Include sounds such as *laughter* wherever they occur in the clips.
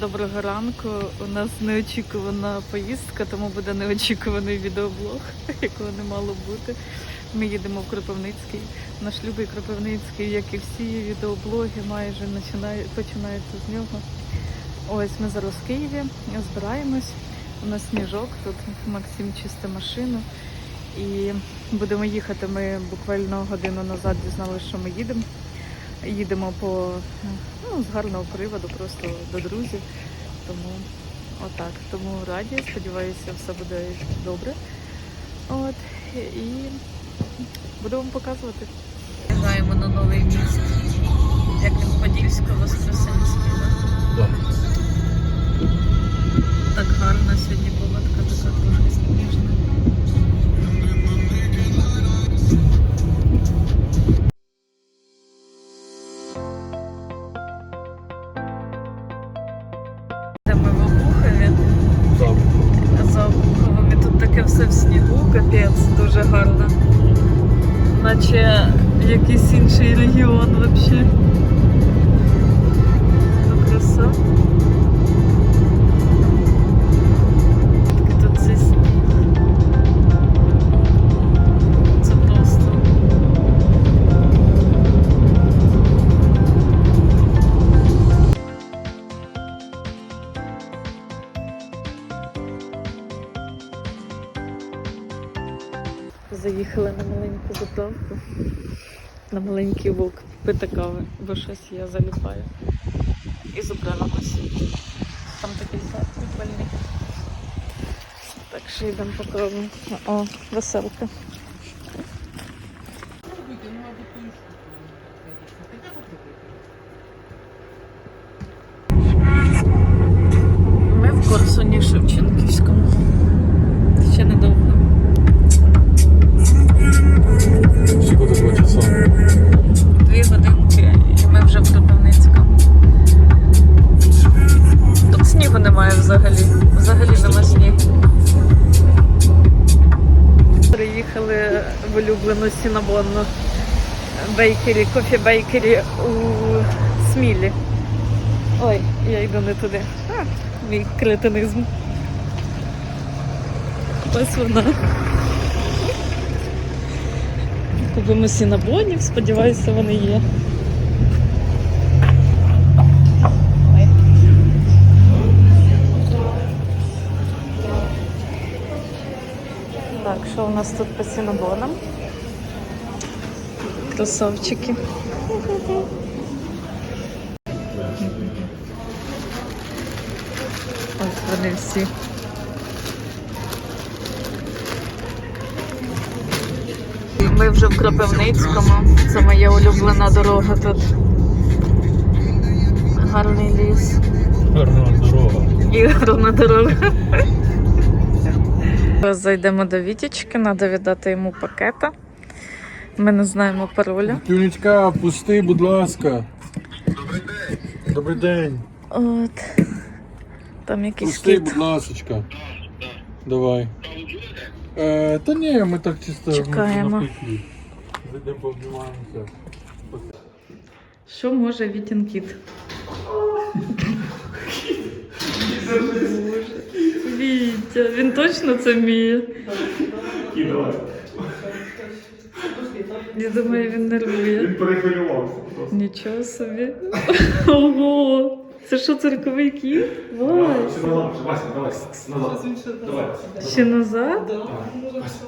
Доброго ранку. У нас неочікувана поїздка, тому буде неочікуваний відеоблог, *laughs* якого не мало бути. Ми їдемо в Кропивницький. Наш любий Кропивницький, як і всі відеоблоги, майже починаються з нього. Ось ми зараз в Києві, збираємось. У нас сніжок, тут Максим чисте машину. І будемо їхати. Ми буквально годину назад дізналися, що ми їдемо. Їдемо по ну, з гарного приводу, просто до друзів. Тому отак. Тому раді, сподіваюся, все буде добре. От і буду вам показувати. Граємо на новий міст, як він Подільсько-Воскресенський. Да. Так гарно сьогодні погодка така трошки сніжна. Маленький вок пити бо щось я заліпаю. І зупинимось. Там такий сад прикольний. Так що йдемо по. О, веселка. Бейкері, кофі бейкері у Смілі. Ой, я йду не туди. А, мій кретинизм. Ось вона. Купимо сінабонів, сподіваюся, вони є. Так, що у нас тут по сінабонам? Красавчики. Ось вони всі. Ми вже в Кропивницькому. Це моя улюблена дорога тут. Гарний ліс. Гарна дорога. І гарна дорога. Зараз зайдемо до Вітічки, треба віддати йому пакета. Ми не знаємо пароля. Тюнечка, пусти, будь ласка. Добрий день. Добрий день. От. Там якийсь Пусти, кіт. будь ласочка. Давай. Е, та ні, ми так чисто Чекаємо. навпаки. Зайдемо пообнімаємося. Що може Вітін кіт? Вітя, він точно це вміє? Я думаю, він нервує. Перехвилювався просто. Нічого собі. *laughs* Ого! Це що, цирковий кіт? Ще назад, ще, Вася, давай, назад. Давай. Ще назад? Вася.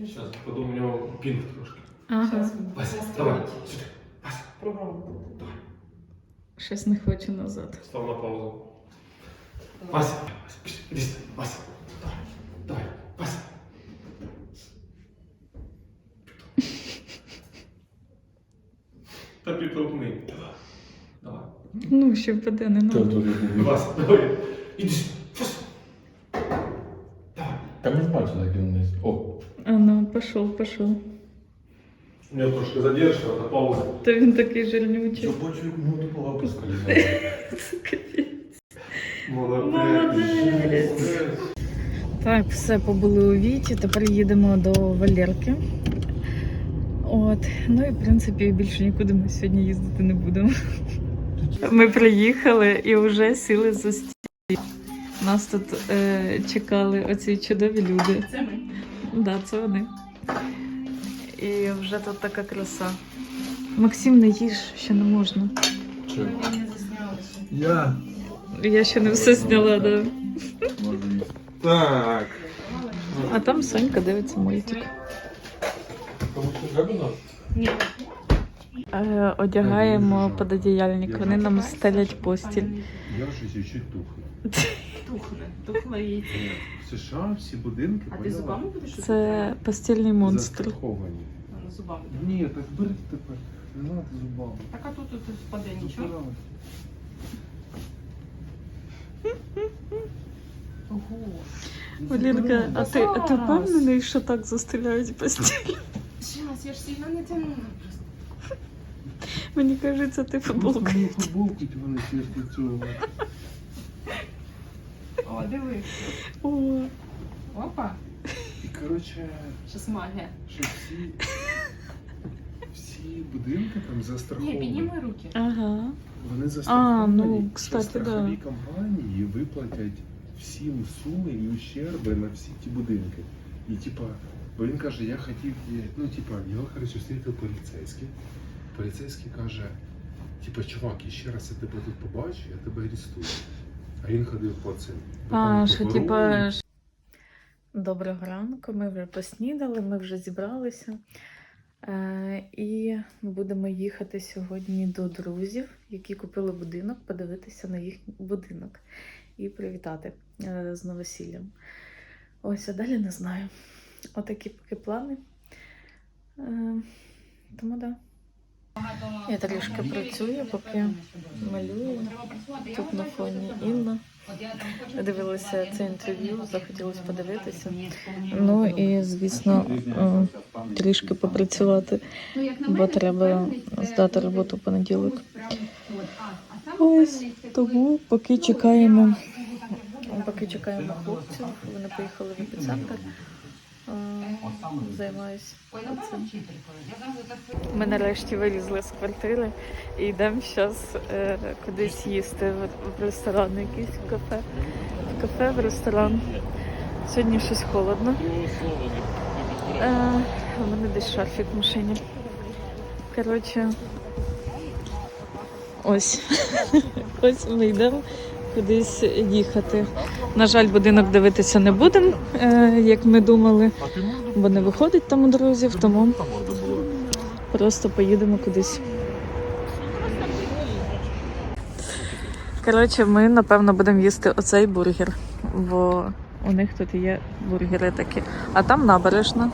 Сейчас, потом у него пинг трошки. Ага. Вася, давай, сюди. Вася, Щось не хочу назад. став на паузу. Вася, Вася, пішли. Вася, давай, давай, Вася. Та. Давай, давай. Ну, ще впаде, не Та, надо. Вася, давай. Іди сюди. Давай. Та ми ж бачили, як він вниз. О, А ну, пішов, пішов. У меня трошки задержка, на паузу. Та він такий жирнючий. я бачу, як ну тупо лапу скалізала. *laughs* Це капець. Молодець. Молодець. Так, все побули у Віті, тепер їдемо до Валерки. От. Ну і в принципі більше нікуди ми сьогодні їздити не будемо. Ми приїхали і вже сіли за стіл. Нас тут е, чекали оці чудові люди. Це ми. Да, це вони. І вже тут така краса. Максим, не їж, ще не можна. Заснялися. Я. Я ще не все зняла, да. Так. А там Сонька дивиться мультик. Ні. Е, одягаємо пододіяльник, вони нам стелять постіль. Я тухну. Тухле. Тухле. В США всі будинки А ти зубами будеш? Це постільний монстр. застраховані. Зубами. Ні, так бери тепер. Не треба зубами. Так а тут тут впаде нічого. Ого. Олінка, а ти, а ти впевнений, що так застеляють постіль? Зараз, я ж сильно не тянула просто. Мені кажеться, ти футболка. Мені футболку вони після цього. О, диви. О, Опа. І коротше, Щас магія. що всі, всі будинки там Ні, застраховані. підніми руки. ага. Вони застраховані, ну, що кстати, страхові да. компанії виплатять всі суми і ущерби на всі ті будинки. І типа, бо він каже, я хотів, ну типа, його коротше зустріти поліцейський. Поліцейський каже, типа, чувак, ще раз я тебе тут побачу, я тебе арестую. А він ходив по цим. А, що типа. Доброго ранку, ми вже поснідали, ми вже зібралися. Е, і будемо їхати сьогодні до друзів, які купили будинок, подивитися на їхній будинок і привітати е, з новосіллям. Ось, а далі не знаю. Отакі поки плани. Е, тому. Да. Я трішки працюю, поки малюю. Тут на фоні Інна. Дивилася це інтерв'ю, захотілося подивитися. Ну і звісно, е, трішки попрацювати, бо треба здати роботу в понеділок. Ось тому поки чекаємо. Поки чекаємо хлопців, вони поїхали в епіцентр. Е, Займаюся. Ми нарешті вилізли з квартири і йдемо зараз е, кудись їсти в, в ресторан якийсь в кафе. В кафе, в ресторан. Сьогодні щось холодно. Е, у мене десь шарфік в машині. Коротше, ось. *laughs* ось ми йдемо кудись їхати. На жаль, будинок дивитися не будемо, е, як ми думали, бо не виходить там у друзів, тому просто поїдемо кудись. Коротше, ми напевно будемо їсти оцей бургер, бо у них тут є бургери такі. А там набережна.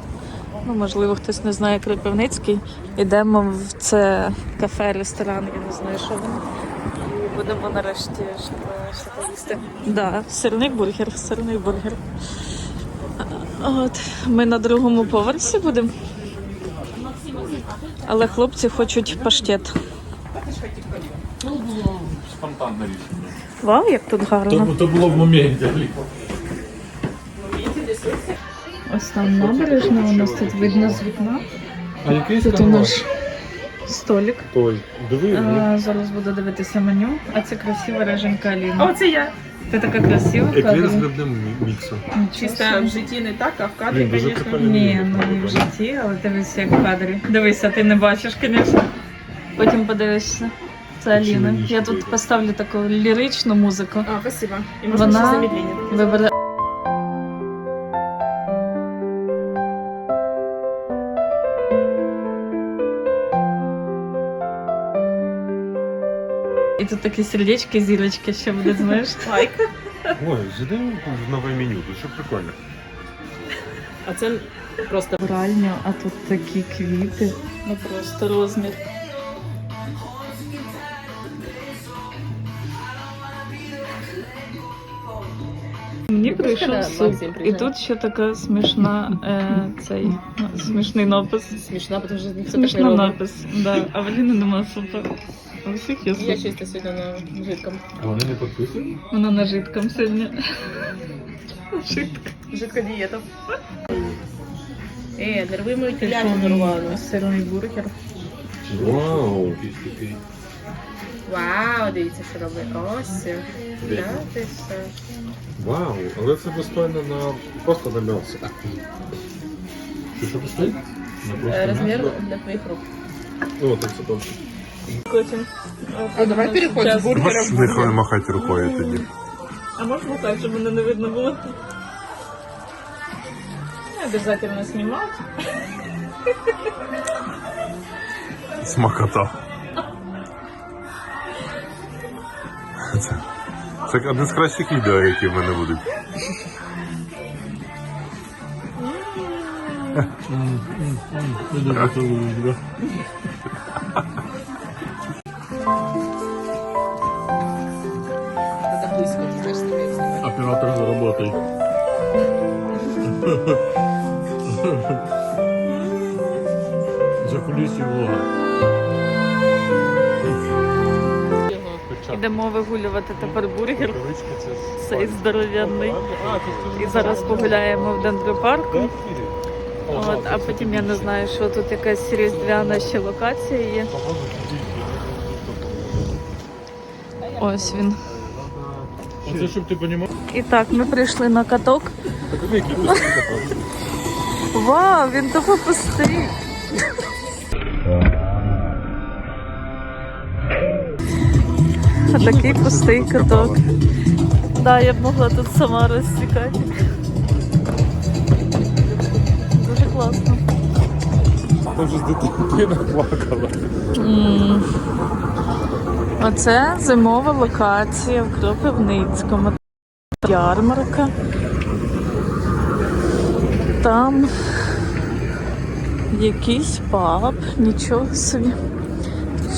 Ну, можливо, хтось не знає Кропивницький. Йдемо в це кафе, ресторан, я не знаю, що воно. Будемо нарешті що. Да, сирний бургер, сирний бургер. От, ми на другому поверсі будемо. Але хлопці хочуть паштет. Спонтанне рішення. Вау, як тут гарно. То, то було в моменті. Ось там набережна, у нас тут видно з вікна. А який Тут у нас столик. Той. Диви, А, зараз буду дивитися меню. А це красива реженька Аліна. О, це я. Ти така красива. еклер з грибним міксом. Нічого Чисто собі. в житті не так, а в кадрі, Блін, дуже звісно. прикольно. Ні, ну не в житті, але дивись, як в кадрі. Дивися, ти не бачиш, звісно. Потім подивишся. Це Аліна. Я тут поставлю таку ліричну музику. А, спасибо. І можна Вона ще замедлення. вибере. Тут такі сердечки, зірочки ще буде, знаєш. Лайк. Ой, зайдемо в нове меню, тут що прикольно. А це просто Пральня, а тут такі квіти. Ну просто розмір. Мені прийшов суп, і тут ще така смішна е, цей ну, смішний напис. смішно, тому що ніхто так не Смішний робить. напис. Да. А в Аліни нема супу. У всіх є Я чисто сьогодні на жидкому. А вони не підписані? Вона на жидком сьогодні. Жидка. Жидка дієта. Е, нерви мої телятину рвали. Сирний бургер. Вау. Вау, дивіться, що робить. Ось. Да, ти що? Вау, але це достойно на просто на м'ясо. Що що достойно? Е, Розмір для твоїх рук. О, так це добре. Хочемо. А давай переходимо з бургера в бургер. махати рукою тоді. А можна так, щоб мене не видно було? Не обов'язково знімати. Смакота. Це, це одне з кращих відео, які в мене будуть. Це Заработай. За кулісі влога. Йдемо вигулювати тепер бургер. Цей здоров'яний. І зараз погуляємо в дендропарку. От, а потім я не знаю, що тут якась різдвяна ще локація є. Ось він. Це щоб ти понімав. І так, ми прийшли на каток. Вау, він тупо пустий. Такий пустий каток. Да, я б могла тут сама розсікати. Дуже класно. Там вже дитина плакала. Оце зимова локація в Кропивницькому. Ярмарка. Там якийсь паб, нічого собі.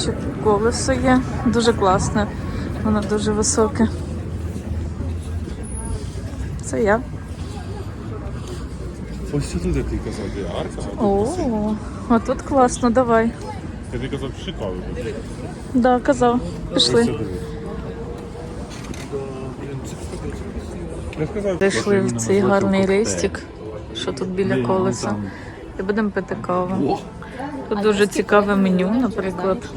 Ще колесо є. Дуже класне. Воно дуже високе. Це я. Ось сюди ти казав, де арка. О, а тут класно, давай. Я тобі казав, шикарно. Да, казав. Пішли. Я сказав, Зайшли в цей гарний рейстик, що тут біля колеса. І будемо пити каву. Тут дуже цікаве меню, наприклад.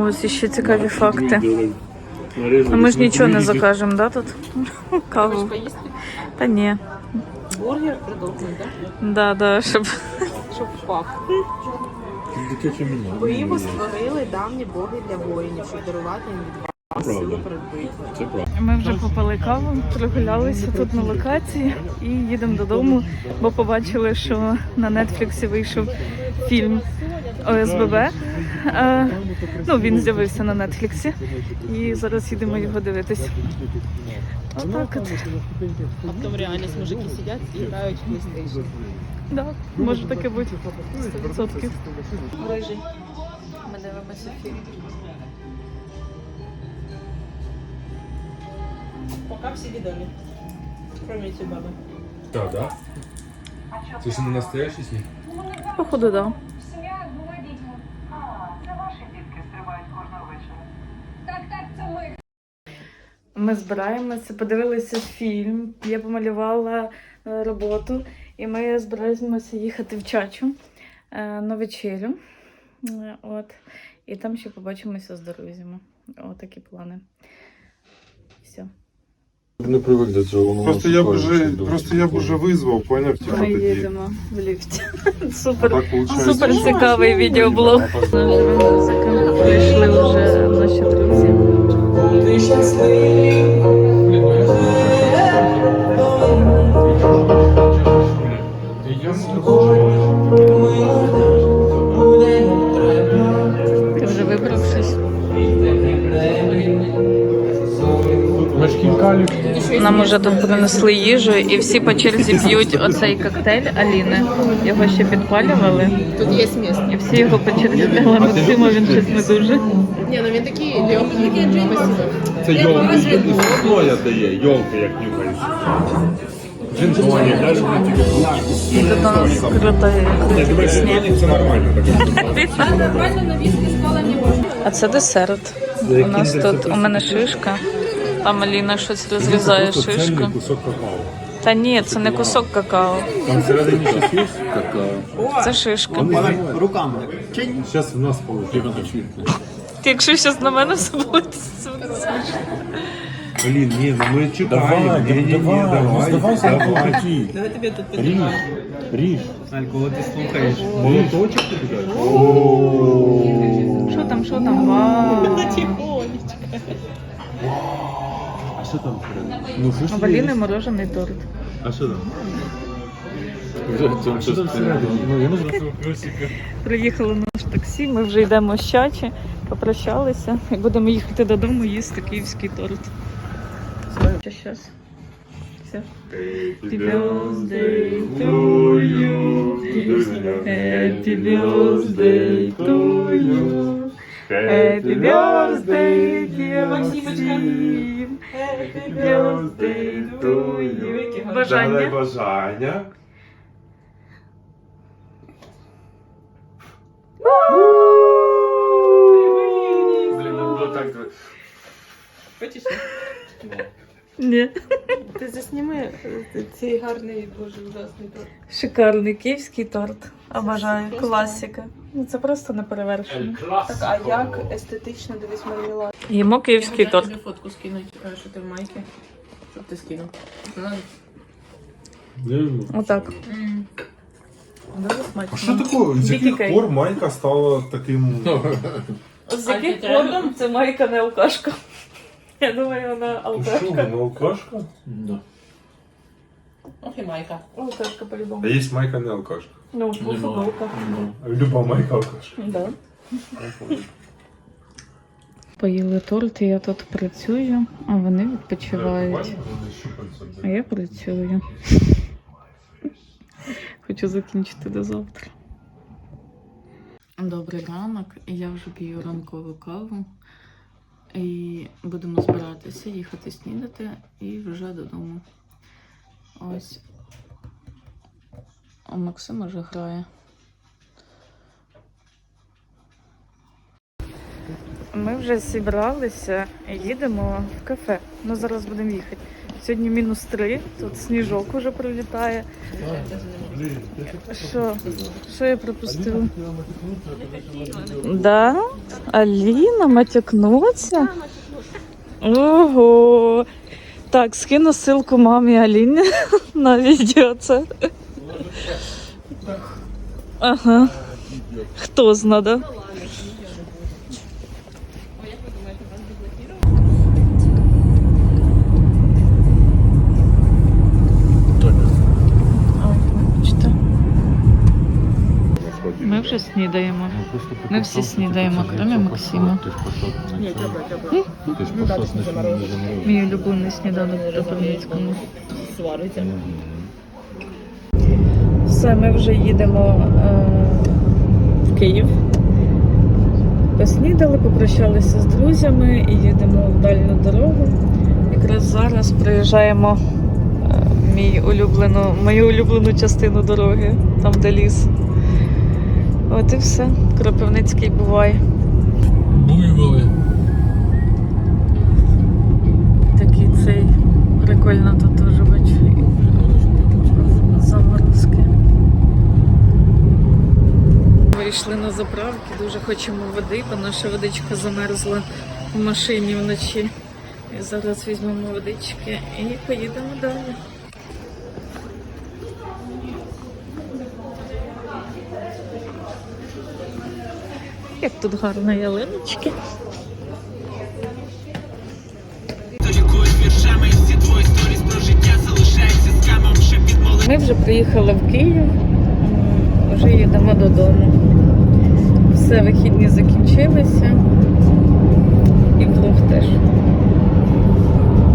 Ось іще цікаві факти. А ми ж нічого не закажемо, да, тут? Каву. Та ні. Бургер продовжує, так? Да, да, щоб Щоб пах. Бо його створили давні боги для воїнів, щоб дарувати їм від силу. Це правда. Ми вже попили каву, прогулялися тут на локації і їдемо додому, бо побачили, що на Нетфліксі вийшов фільм ОСББ. Е, ну, він з'явився на Нетфліксі. І зараз їдемо його дивитись. Отак от. А потім реальність мужики сидять і грають в PlayStation. Да, може таке бути. 100%. Рижий. Ми дивимося фільм. Пока всі відомі. Кроме цієї баби. Так, да? Це ж не настоящий сніг? Походу, да. Сім'я була дітьми. А, це ваші дітки стрибають кожного вечора. Так, так, це ми. Ми збираємося, подивилися фільм. Я помалювала е, роботу, і ми збираємося їхати в Чачу е, на вечерю. Е, От. І там ще побачимося з друзями. Отакі плани. Все. Не привик до цього. воно Просто я б шукає, уже, що просто я б прикольно. уже визвав, поняв, типа Ми тоді. їдемо в ліфті. *laughs* Супер. Так виходить. Супер цікавий відеоблог. Прийшли вже наші друзі. Ти Нам уже тут принесли їжу, і всі по черзі п'ють оцей коктейль Аліни. Його ще підпалювали, Тут є місце. і всі його по черзі пили. Максима він щось не дуже. Ні, ну він такий легкий. Це йолка. Слоя дає, йолка, як нюхаєш. Не тільки І тут у нас круті пісні. Це нормально. *laughs* А це десерт. У нас тут у мене шишка. Там Аліна щось розрізає шишку. кусок какао. Та ні, це не кусок какао, Там всередині щось є? Какао. це шишка. Руками. Зараз в нас получить. Якщо щось на мене все буде смішно. Блін, ні, ну ми чекаємо. Давай, Ні, ні, ні, давай, давай, здавайся, давай. такі. Ріж, ріж. Аль, коли ти слухаєш. Молоточок тобі дають? Що там, що там? Вау. *laughs* А що там всередині? Ну, що ж є? Морожений торт. А що там? А що там всередині? Ну, я не знаю. Приїхало наш таксі, ми вже йдемо з чачі, попрощалися і будемо їхати додому їсти київський торт. Що зараз? Все. Happy birthday to you. Happy birthday to you. Happy birthday, dear Максим. Happy birthday to you. Бажання. бажання. Блін, ну було так. Ні. Ти засніми е, цей гарний, боже, ужасний торт. Шикарний київський торт. Обожаю. Класика. Ну це просто неперевершено. Так, а як естетично дивись мармелад? Їмо київський торт. тобі фотку скинуть, е, що ти в майці, щоб ти скинув. Отак. Дуже смачно. А що такое? З яких пор майка стала таким. З яких подом це майка не алкашка? Я думаю, вона Що, алкашка. вона алкашка? Ох і майка. Алкашка по-любому. А є майка не алкашка. Ну, футболка. Люба майка алкашка. Да. Поїли торт, і я тут працюю, а вони відпочивають. А я працюю. Хочу закінчити до завтра. Добрий ранок. Я вже п'ю ранкову каву. І будемо збиратися, їхати снідати і вже додому. Ось. А Максим вже грає. Ми вже зібралися, і їдемо в кафе. Ну зараз будемо їхати. Сьогодні мінус три, тут сніжок уже прилітає. Що? Що я пропустила? Да? Аліна матякнуться? Ого. Так, скину ссылку мамі Аліні *laughs* на відео це. Ага. Хто зна, да? Ой, вибачте. Ми вже снідаємо. Ми всі снідаємо, крім Максима. Мій улюблений сніданок в Кропивницькому. Все, ми вже їдемо е, в Київ. Поснідали, попрощалися з друзями і їдемо в дальню дорогу. Якраз зараз приїжджаємо е, в мій улюблену, мою улюблену частину дороги, там де ліс. От і все. Кропивницький бувай. Буйволи. Такий цей прикольно тут теж бачу. Заморозки. Вийшли на заправки, дуже хочемо води, бо наша водичка замерзла в машині вночі. І зараз візьмемо водички і поїдемо далі. Як тут гарно ялиночки. Ми вже приїхали в Київ, вже їдемо додому. Все, вихідні закінчилися. І влог теж.